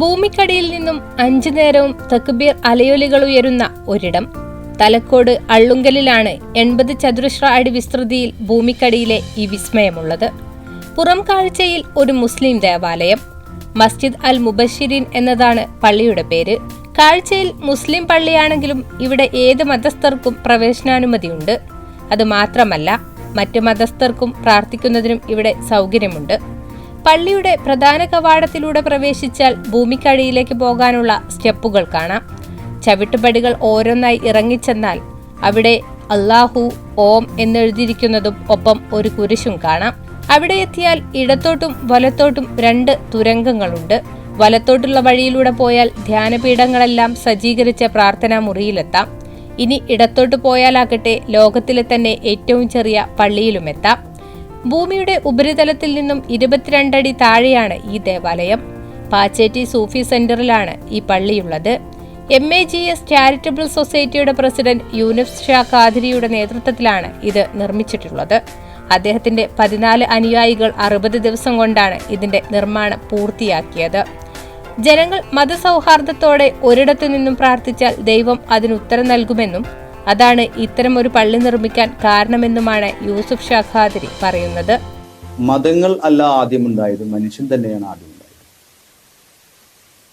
ഭൂമിക്കടിയിൽ നിന്നും അഞ്ചു നേരവും തക്ബീർ അലയൊലികൾ ഉയരുന്ന ഒരിടം. തലക്കോട് അള്ളുങ്കലിലാണ് എൺപത് ചതുരശ്ര അടി വിസ്തൃതിയിൽ ഭൂമിക്കടിയിലെ ഈ വിസ്മയമുള്ളത്. പുറം കാഴ്ചയിൽ ഒരു മുസ്ലിം ദേവാലയം. മസ്ജിദ് അൽ മുബഷിരീൻ എന്നതാണ് പള്ളിയുടെ പേര്. കാഴ്ചയിൽ മുസ്ലിം പള്ളിയാണെങ്കിലും ഇവിടെ ഏത് മതസ്ഥർക്കും പ്രവേശനാനുമതിയുണ്ട്. അത് മാത്രമല്ല മറ്റ് മതസ്ഥർക്കും പ്രാർത്ഥിക്കുന്നതിനും ഇവിടെ സൗകര്യമുണ്ട്. പള്ളിയുടെ പ്രധാന കവാടത്തിലൂടെ പ്രവേശിച്ചാൽ ഭൂമിക്കടിയിലേക്ക് പോകാനുള്ള സ്റ്റെപ്പുകൾ കാണാം. ചവിട്ടുപടികൾ ഓരോന്നായി ഇറങ്ങിച്ചെന്നാൽ അവിടെ അള്ളാഹു ഓം എന്നെഴുതിയിരിക്കുന്നതും ഒപ്പം ഒരു കുരിശും കാണാം. അവിടെ എത്തിയാൽ ഇടത്തോട്ടും വലത്തോട്ടും രണ്ട് തുരങ്കങ്ങളുണ്ട്. വലത്തോട്ടുള്ള വഴിയിലൂടെ പോയാൽ ധ്യാനപീഠങ്ങളെല്ലാം സജ്ജീകരിച്ച പ്രാർത്ഥനാ മുറിയിലെത്താം ഇനി ഇടത്തോട്ട് പോയാലാകട്ടെ ലോകത്തിലെ തന്നെ ഏറ്റവും ചെറിയ പള്ളിയിലുമെത്താം. ഭൂമിയുടെ ഉപരിതലത്തിൽ നിന്നും ഇരുപത്തിരണ്ടടി താഴെയാണ് ഈ ദേവാലയം. പാച്ചേറ്റി സൂഫി സെന്ററിലാണ് ഈ പള്ളിയുള്ളത്. M A G S charitable സൊസൈറ്റിയുടെ പ്രസിഡന്റ് യൂനിഫ് ഷാ ഖാദിരിയുടെ നേതൃത്വത്തിലാണ് ഇത് നിർമ്മിച്ചിട്ടുള്ളത്. അദ്ദേഹത്തിന്റെ പതിനാല് അനുയായികൾ അറുപത് ദിവസം കൊണ്ടാണ് ഇതിന്റെ നിർമ്മാണം പൂർത്തിയാക്കിയത്. ജനങ്ങൾ മതസൗഹാർദ്ദത്തോടെ ഒരിടത്തു നിന്നും പ്രാർത്ഥിച്ചാൽ ദൈവം അതിന് ഉത്തരം നൽകുമെന്നും അതാണ് ഇത്തരം ഒരു പള്ളി നിർമ്മിക്കാൻ കാരണമെന്നുമാണ് യൂസുഫ് ഷഖാദിരി ഖാദിരി പറയുന്നത്. മതങ്ങൾ അല്ല ആദ്യം ഉണ്ടായത് മനുഷ്യൻ തന്നെയാണ് ആദ്യം ഉണ്ടായത്.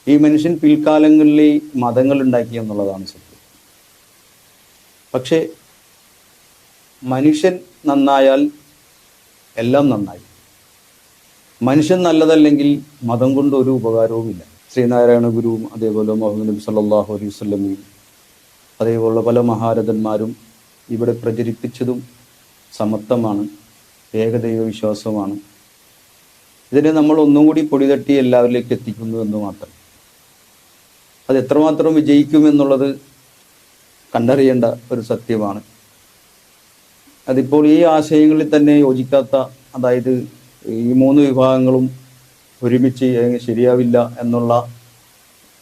ഈ മനുഷ്യൻ പിൽക്കാലങ്ങളിൽ മതങ്ങൾ ഉണ്ടാക്കി എന്നുള്ളതാണ് സത്യം. പക്ഷേ മനുഷ്യൻ നന്നായാൽ എല്ലാം നന്നായി. മനുഷ്യൻ നല്ലതല്ലെങ്കിൽ മതം കൊണ്ട് ഒരു ഉപകാരവുമില്ല. ശ്രീനാരായണ ഗുരുവും അതേപോലെ മുഹമ്മദ് നബി സല്ലാഹു അലൈഹി വസല്ലമയും അതേപോലുള്ള പല മഹാരഥന്മാരും ഇവിടെ പ്രചരിപ്പിച്ചതും സമത്വമാണ് ഏകദൈവ വിശ്വാസമാണ് ഇതിനെ നമ്മൾ ഒന്നും കൂടി പൊടിതട്ടി എല്ലാവരിലേക്ക് എത്തിക്കുന്നു എന്ന് മാത്രം. അത് എത്രമാത്രം വിജയിക്കുമെന്നുള്ളത് കണ്ടറിയേണ്ട ഒരു സത്യമാണ്. അതിപ്പോൾ ഈ ആശയങ്ങളിൽ തന്നെ യോജിക്കാത്ത അതായത് ഈ മൂന്ന് വിഭാഗങ്ങളും ഒരുമിച്ച് ശരിയാവില്ല എന്നുള്ള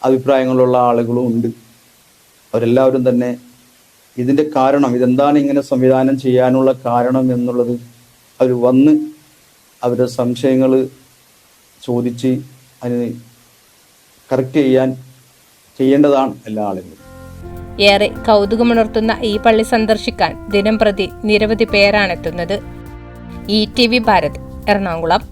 അഭിപ്രായങ്ങളുള്ള ആളുകളും ഉണ്ട്. അവരെല്ലാവരും തന്നെ ഇതിന്റെ കാരണം ഇതെന്താണ് ഇങ്ങനെ സംവിധാനം ചെയ്യാനുള്ള കാരണം എന്നുള്ളത് അവർ വന്ന് അവരുടെ സംശയങ്ങൾ ചോദിച്ച് അതിന് കറക്റ്റ് ചെയ്യാൻ ചെയ്യേണ്ടതാണ് എല്ലാ ആളുകളും. ഏറെ കൗതുകമുണർത്തുന്ന ഈ പള്ളി സന്ദർശിക്കാൻ ദിനം പ്രതി നിരവധി പേരാണെത്തുന്നത് E T V Bharat Ernakulam.